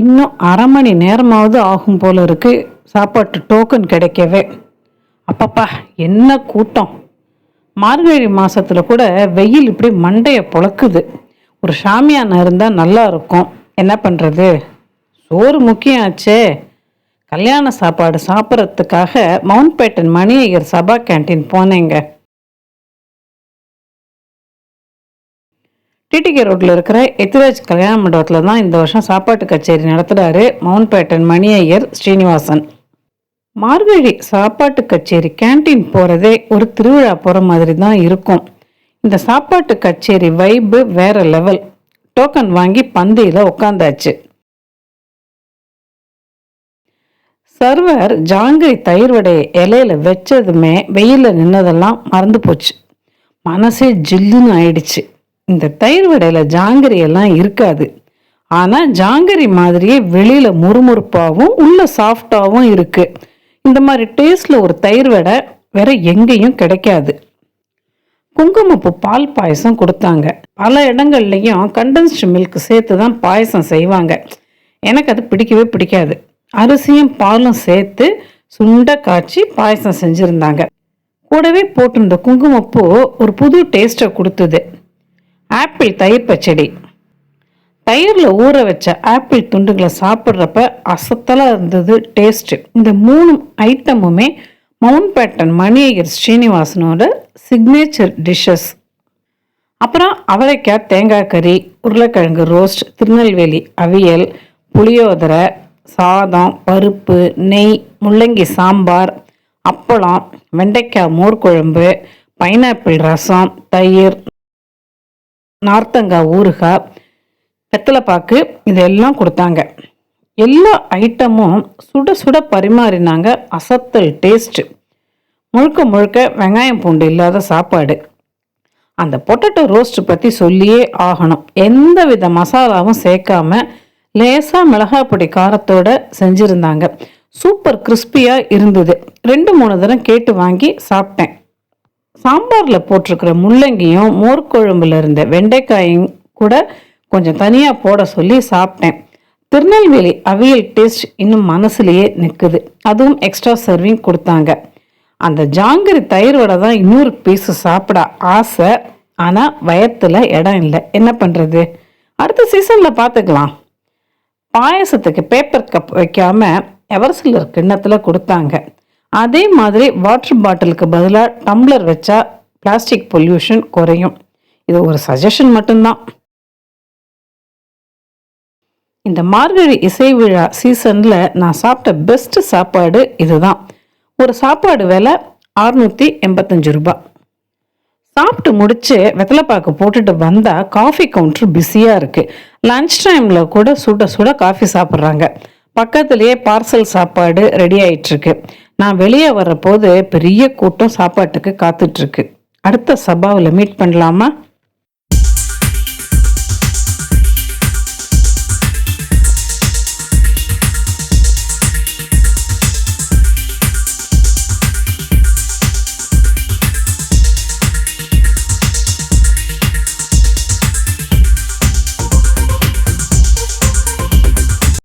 இன்னும் அரை மணி நேரமாவது ஆகும் போல இருக்கு. சாப்பாட்டு டோக்கன் கிடைக்கவே. அப்பப்பா என்ன கூட்டம்? மார்கழி மாசத்துல கூட வெயில் இப்படி மண்டைய புழக்குது. ஒரு ஷாமியானா இருந்தால் நல்லா இருக்கும். என்ன பண்ணுறது சோறு முக்கியம் ஆச்சே. கல்யாண சாப்பாடு சாப்பிட்றதுக்காக Mountbatten Mani Sabha canteen போனேங்க. டிடிகே ரோட்டில் இருக்கிற எத்திராஜ் கல்யாண மண்டபத்தில் தான் இந்த வருஷம் சாப்பாட்டு கச்சேரி நடத்துகிறாரு மவுண்ட் பேட்டன் மணி ஐயர் ஸ்ரீனிவாசன். மார்கழி சாப்பாட்டு கச்சேரி கேண்டீன் போகிறதே ஒரு திருவிழா போகிற மாதிரி தான் இருக்கும். இந்த சாப்பாட்டு கச்சேரி வைப்பு வேற லெவல் டோக்கன் வாங்கி பந்தியில் உட்காந்தாச்சு சர்வர் ஜாங்கிரி தயிர் வடையை இலையில வச்சதுமே வெயிலில் நின்னதெல்லாம் மறந்து போச்சு. மனசே ஜில்லுன்னு ஆயிடுச்சு. இந்த தயிர் வடையில ஜாங்கிரி எல்லாம் இருக்காது. ஆனா ஜாங்கிரி மாதிரியே வெளியில முறுமுறுப்பாகவும் உள்ள சாஃப்டாகவும் இருக்கு. இந்த மாதிரி டேஸ்ட்ல ஒரு தயிர் வடை வேற எங்கேயும் கிடைக்காது. குங்குமப்பூ பால் பாயசம் கொடுத்தாங்க. பல இடங்கள்லையும் கண்டென்ஸ்டு மில்க் சேர்த்து தான் பாயசம் செய்வாங்க. எனக்கு அது பிடிக்கவே பிடிக்காது. அரிசியும் பாலும் சேர்த்து சுண்ட காய்ச்சி பாயசம் செஞ்சுருந்தாங்க. கூடவே போட்டிருந்த குங்குமப்பூ ஒரு புது டேஸ்ட்டை கொடுத்தது. ஆப்பிள் தயிர் பச்சடி. தயிரில் ஊற வச்ச ஆப்பிள் துண்டுகளை சாப்பிட்றப்ப அசத்தலாக இருந்தது டேஸ்ட்டு இந்த மூணு ஐட்டமுமே மவுண்ட் பேட்டன் மணியகர் ஸ்ரீனிவாசனோட சிக்னேச்சர் டிஷ்ஷஸ் அப்புறம் அவரைக்காய் தேங்காய் கறி உருளைக்கிழங்கு ரோஸ்ட் திருநெல்வேலி அவியல் புளியோதரை சாதம் பருப்பு நெய் முள்ளங்கி சாம்பார் அப்பளம் வெண்டைக்காய் மோர் குழம்பு பைனாப்பிள் ரசம் தயிர் நார்த்தங்காய் ஊறுகாய் வெத்தலைப்பாக்கு இதெல்லாம் கொடுத்தாங்க. எல்லா ஐட்டமும் சுட சுட பரிமாறினாங்க. அசத்தல் டேஸ்ட்டு முழுக்க முழுக்க வெங்காயம் பூண்டு இல்லாத சாப்பாடு. அந்த பொட்டேட்டோ ரோஸ்ட் பற்றி சொல்லியே ஆகணும். எந்த வித மசாலாவும் சேர்க்காம லேசாக மிளகாய் பொடி காரத்தோட செஞ்சுருந்தாங்க. சூப்பர் கிறிஸ்பியாக இருந்தது. ரெண்டு மூணு தரம் கேட்டு வாங்கி சாப்பிட்டேன். சாம்பாரில் போட்டிருக்கிற முள்ளங்கியும் மோர் இருந்த வெண்டைக்காயும் கூட கொஞ்சம் தனியாக போட சொல்லி சாப்பிட்டேன். திருநெல்வேலி அவியல் டேஸ்ட் இன்னும் மனசுலேயே நிற்குது அதுவும் எக்ஸ்ட்ரா சர்விங் கொடுத்தாங்க. அந்த ஜாங்கிரி தயிர் வடை தான் இன்னொரு பீஸு சாப்பிட ஆசை. ஆனால் வயத்தில் இடம் இல்லை. என்ன பண்ணுறது அடுத்த சீசனில் பார்த்துக்கலாம் பாயசத்துக்கு பேப்பர் கப் வைக்காமல் எவர்சிலர் கிண்ணத்தில் கொடுத்தாங்க. அதே மாதிரி வாட்டர் பாட்டிலுக்கு பதிலாக டம்ளர் வச்சா பிளாஸ்டிக் பொல்யூஷன் குறையும். இது ஒரு சஜஷன் மட்டும்தான். இந்த மார்கழி இசை விழா சீசனில் நான் சாப்பிட்ட பெஸ்ட் சாப்பாடு இதுதான். ஒரு சாப்பாடு விலை அறுநூற்றி எண்பத்தஞ்சு ரூபா சாப்பிட்டு முடிச்சு வெத்தலைப்பாக்கு போட்டுட்டு வந்தால் காஃபி கவுண்டர் பிஸியாக இருக்குது லன்ச் டைமில் கூட சுட சுட காஃபி சாப்பிட்றாங்க. பக்கத்துலேயே பார்சல் சாப்பாடு ரெடி ஆயிட்டுருக்கு நான் வெளியே வர்றபோது பெரிய கூட்டம் சாப்பாட்டுக்கு காத்துட்ருக்கு அடுத்த சபாவில் மீட் பண்ணலாமா?